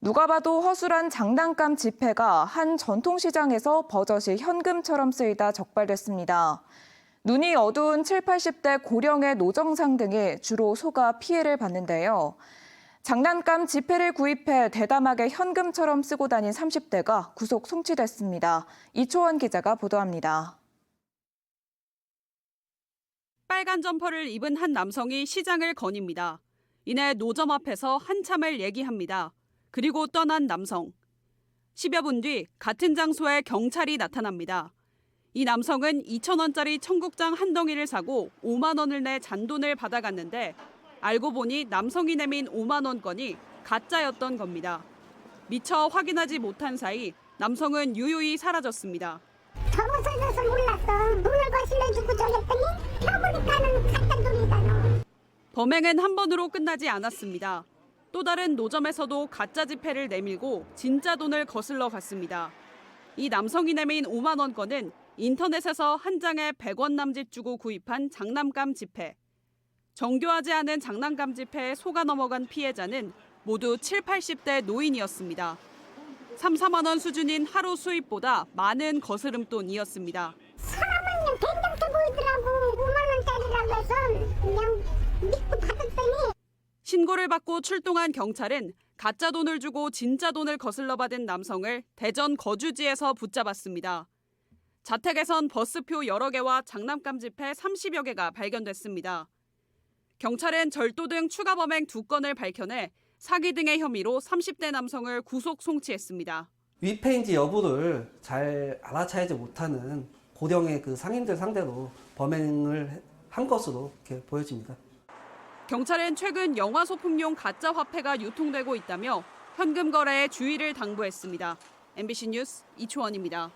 누가 봐도 허술한 장난감 지폐가 한 전통시장에서 버젓이 현금처럼 쓰이다 적발됐습니다. 눈이 어두운 7, 80대 고령의 노정상 등이 주로 속아 피해를 봤는데요. 장난감 지폐를 구입해 대담하게 현금처럼 쓰고 다닌 30대가 구속 송치됐습니다. 이초원 기자가 보도합니다. 빨간 점퍼를 입은 한 남성이 시장을 거닙니다. 이내 노점 앞에서 한참을 얘기합니다. 그리고 떠난 남성. 10여 분 뒤 같은 장소에 경찰이 나타납니다. 이 남성은 2,000원짜리 청국장 한 덩이를 사고 5만 원을 내 잔돈을 받아갔는데 알고 보니 남성이 내민 5만 원건이 가짜였던 겁니다. 미처 확인하지 못한 사이 남성은 유유히 사라졌습니다. 접어서져서 몰랐어. 눈을 거실러 주고 저랬더니 펴보니까는 갖다 돈이다 너. 범행은 한 번으로 끝나지 않았습니다. 또 다른 노점에서도 가짜 지폐를 내밀고 진짜 돈을 거슬러 갔습니다. 이 남성이 내민 5만 원 건은 인터넷에서 한 장에 100원 남짓 주고 구입한 장난감 지폐. 정교하지 않은 장난감 지폐에 속아 넘어간 피해자는 모두 7, 80대 노인이었습니다. 3, 4만 원 수준인 하루 수입보다 많은 거스름돈이었습니다. 사람은 된장해 보이더라고. 5만 원짜리라고 해서 그냥 신고를 받고 출동한 경찰은 가짜 돈을 주고 진짜 돈을 거슬러 받은 남성을 대전 거주지에서 붙잡았습니다. 자택에선 버스표 여러 개와 장난감 지폐 30여 개가 발견됐습니다. 경찰은 절도 등 추가 범행 두 건을 밝혀내 사기 등의 혐의로 30대 남성을 구속 송치했습니다. 위패인지 여부를 잘 알아차리지 못하는 고령의 그 상인들 상대로 범행을 한 것으로 보여집니다. 경찰은 최근 영화 소품용 가짜 화폐가 유통되고 있다며 현금 거래에 주의를 당부했습니다. MBC 뉴스 이초원입니다.